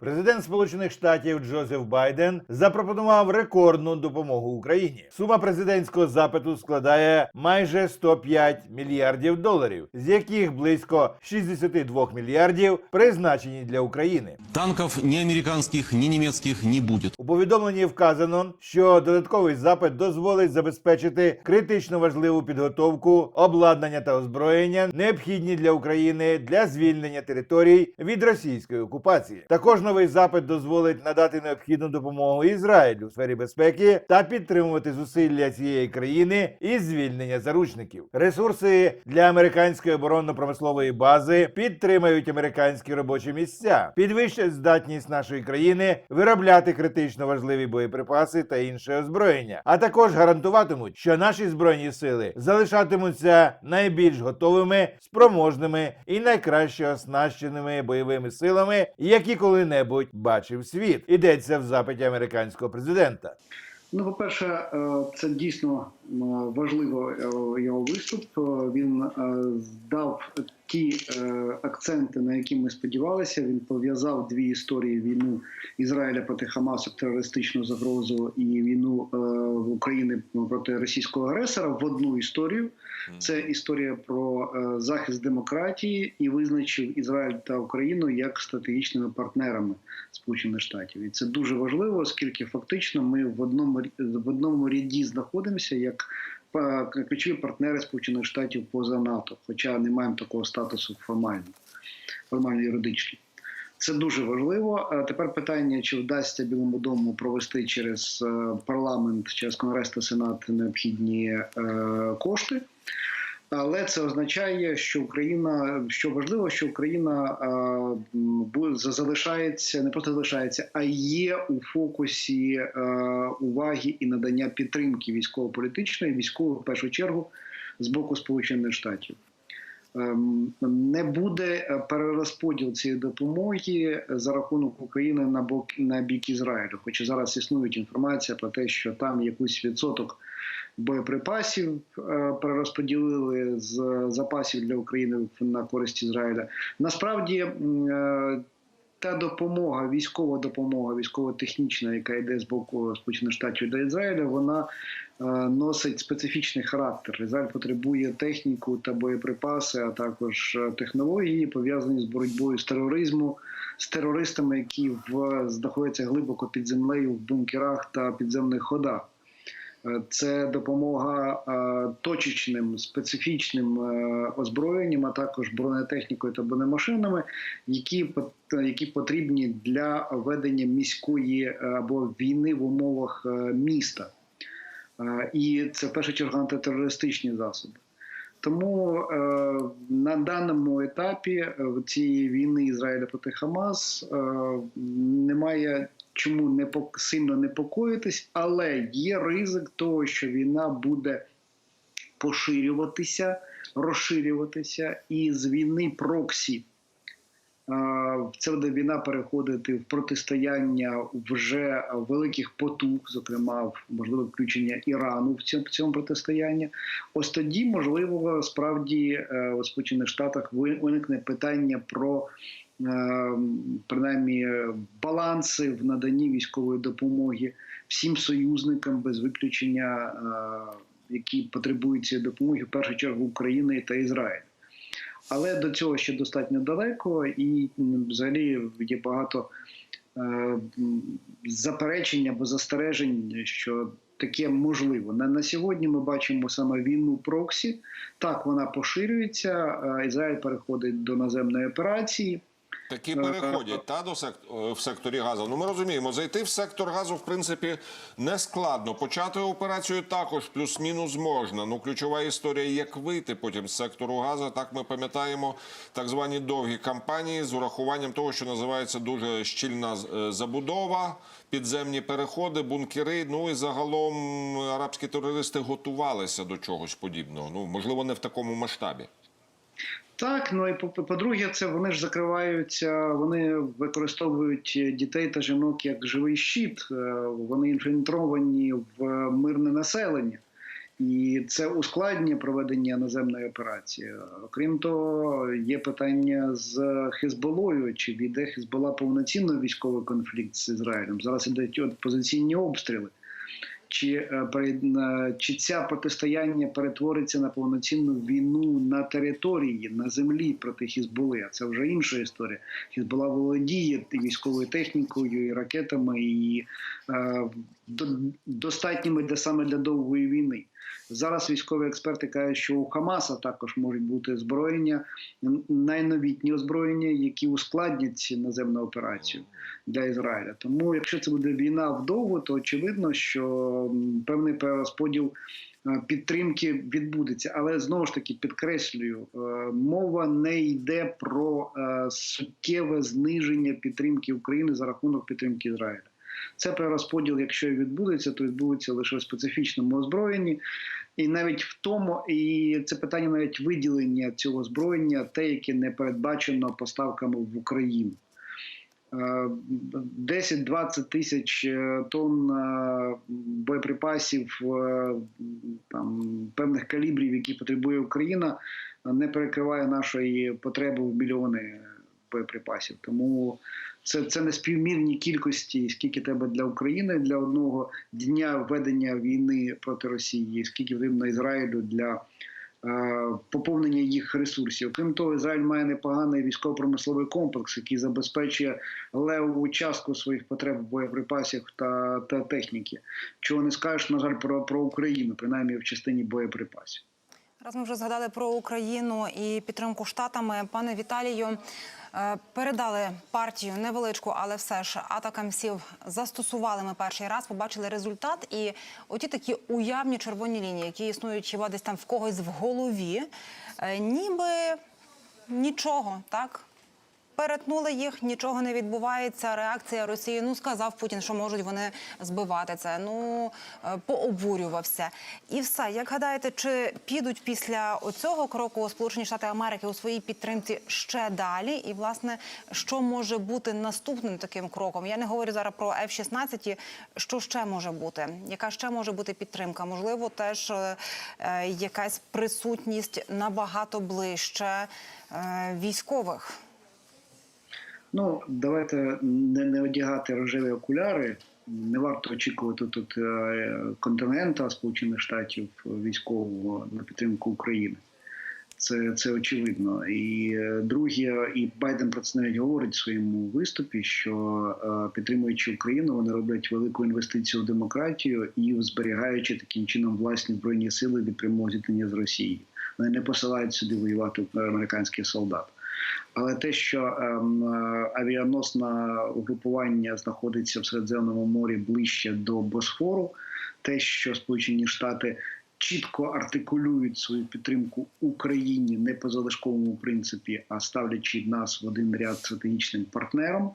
Президент Сполучених Штатів Джозеф Байден запропонував рекордну допомогу Україні. Сума президентського запиту складає майже 105 мільярдів доларів, з яких близько 62 мільярдів призначені для України. Танков ни американских, ни немецких не будет. У повідомленні вказано, що додатковий запит дозволить забезпечити критично важливу підготовку, обладнання та озброєння, необхідні для України для звільнення територій від російської окупації. Також новий запит дозволить надати необхідну допомогу Ізраїлю у сфері безпеки та підтримувати зусилля цієї країни із звільнення заручників. Ресурси для американської оборонно-промислової бази підтримають американські робочі місця, підвищать здатність нашої країни виробляти критично важливі боєприпаси та інше озброєння, а також гарантуватимуть, що наші збройні сили залишатимуться найбільш готовими, спроможними і найкраще оснащеними бойовими силами, які коли-небудь бачив світ. Ідеться в запиті американського президента. Ну, по-перше, е, це дійсно е, важливо е, його виступ. Він дав ті е, акценти, на які ми сподівалися. Він пов'язав дві історії: війну Ізраїля проти Хамасу, терористичну загрозу і війну е, України проти російського агресора в одну історію. Це історія про е, захист демократії і визначив Ізраїль та Україну як стратегічними партнерами Сполучених Штатів. І це дуже важливо, оскільки фактично ми в одному в одному ряді знаходимося як ключові партнери Сполучених Штатів поза НАТО, хоча не маємо такого статусу формально, формально юридично. Це дуже важливо. Тепер питання: чи вдасться Білому дому провести через е, парламент, через Конгрес та Сенат необхідні е, кошти. Але це означає, що Україна, що важливо, що Україна залишається, не просто залишається, а є у фокусі уваги і надання підтримки військово-політичної, військової в першу чергу з боку Сполучених Штатів. Ем, Не буде е, перерозподіл цієї допомоги за рахунок України на бок на бік Ізраїлю. Хоча зараз існує інформація про те, що там якийсь відсоток боєприпасів е, перерозподілили з запасів для України на користь Ізраїля. Насправді е, та допомога, військова допомога, військово-технічна, яка йде з боку Сполучених Штатів до Ізраїля, вона е, носить специфічний характер. Ізраїль потребує техніку та боєприпаси, а також технології, пов'язані з боротьбою з тероризму, з терористами, які в знаходяться глибоко під землею в бункерах та підземних ходах. Е, Це допомога е, точечним специфічним е, озброєнням, а також бронетехнікою та бронемашинами, які які потрібні для ведення міської або війни в умовах міста. І це в першу чергу антитерористичні засоби. Тому на даному етапі цієї війни Ізраїля проти Хамас немає чому не пок- сильно непокоїтись, але є ризик того, що війна буде поширюватися, розширюватися, і з війни проксі е, це буде війна переходити в протистояння вже великих потуг, зокрема в можливе включення Ірану в цьому, в цьому протистоянні. Ось тоді, можливо, справді е, у Сполучених Штатах виникне питання про е, принаймні баланси в наданні військової допомоги всім союзникам без виключення, е, які потребують цієї допомоги, в першу чергу України та Ізраїль. Але до цього ще достатньо далеко, і взагалі є багато е, заперечень або застережень, що таке можливо. На, на сьогодні ми бачимо саме війну проксі. Так, вона поширюється. е, Ізраїль переходить до наземної операції. Такі переходять та до сек... е, в секторі газу. Ну ми розуміємо, зайти в сектор газу в принципі не складно. Почати операцію також плюс-мінус можна. Ну ключова історія, як вийти потім з сектору газу. Так ми пам'ятаємо так звані довгі кампанії з урахуванням того, що називається дуже щільна е, забудова, підземні переходи, бункери. Ну і загалом арабські терористи готувалися до чогось подібного. Ну можливо, не в такому масштабі. Так, ну і по- по-друге, це вони ж закриваються, вони використовують дітей та жінок як живий щит. Е, Вони інфільтровані в мирне населення. І це ускладнює проведення наземної операції. Окрім того, є питання з Хезболою. Чи війде Хезбола повноцінно військовий конфлікт з Ізраїлем? Зараз ідуть от позиційні обстріли. Чи, е, перед- чи ця протистояння перетвориться на повноцінну війну на території, на землі проти Хізболи? А це вже інша історія. Хізбола володіє військовою технікою, і ракетами, і е, до- достатніми для саме для довгої війни. Зараз військові експерти кажуть, що у Хамаса також можуть бути озброєння, н- найновітні озброєння, які ускладнять ці наземну операцію для Ізраїля. Тому, якщо це буде війна вдовго, то очевидно, що певний перерозподіл е, підтримки відбудеться. Але знову ж таки підкреслюю, е, мова не йде про е, суттєве зниження підтримки України за рахунок підтримки Ізраїля. Це перерозподіл, якщо і відбудеться, то відбудеться лише в специфічному озброєнні. І навіть в тому, і це питання навіть виділення цього озброєння, те, яке не передбачено поставками в Україну. Е, 10-20 тисяч е, тонн е, боєприпасів е, там, певних калібрів, які потребує Україна, не перекриває нашої потреби в мільйони боєприпасів. Тому це, це не співмірні кількості, скільки треба для України для одного дня ведення війни проти Росії, скільки потрібно Ізраїлю для е, поповнення їх ресурсів. Крім того, Ізраїль має непоганий військово-промисловий комплекс, який забезпечує левову частку своїх потреб боєприпасів та, та техніки. Чого не скажеш, на жаль, про, про Україну, принаймні в частині боєприпасів. Раз ми вже згадали про Україну і підтримку штатами. Пане Віталію, передали партію невеличку, але все ж атакамсів застосували ми перший раз, побачили результат. І оті такі уявні червоні лінії, які існують хіба десь там в когось в голові, е, ніби нічого, так? Перетнули їх, нічого не відбувається. Реакція Росії. Ну сказав Путін, що можуть вони збивати це. Ну е, пообурювався. І все. Як гадаєте, чи підуть після оцього кроку Сполучені Штати Америки у своїй підтримці ще далі? І власне, що може бути наступним таким кроком? Я не говорю зараз про F-16, Що ще може бути? Яка ще може бути підтримка? Можливо, теж е, е, якась присутність набагато ближче військових. Ну, давайте не, не одягати рожеві окуляри. Не варто очікувати тут е, контингента Сполучених Штатів військового на підтримку України. Це, це очевидно. І е, друге, і Байден про це навіть говорить в своєму виступі, що е, підтримуючи Україну, вони роблять велику інвестицію в демократію і зберігаючи таким чином власні збройні сили від прямого зіткнення з Росією. Вони не посилають сюди воювати американських солдат. Але те, що ем, е, авіаносне угрупування знаходиться в Середземному морі ближче до Босфору, те, що Сполучені Штати чітко артикулюють свою підтримку Україні не по залишковому принципі, а ставлячи нас в один ряд стратегічним партнером,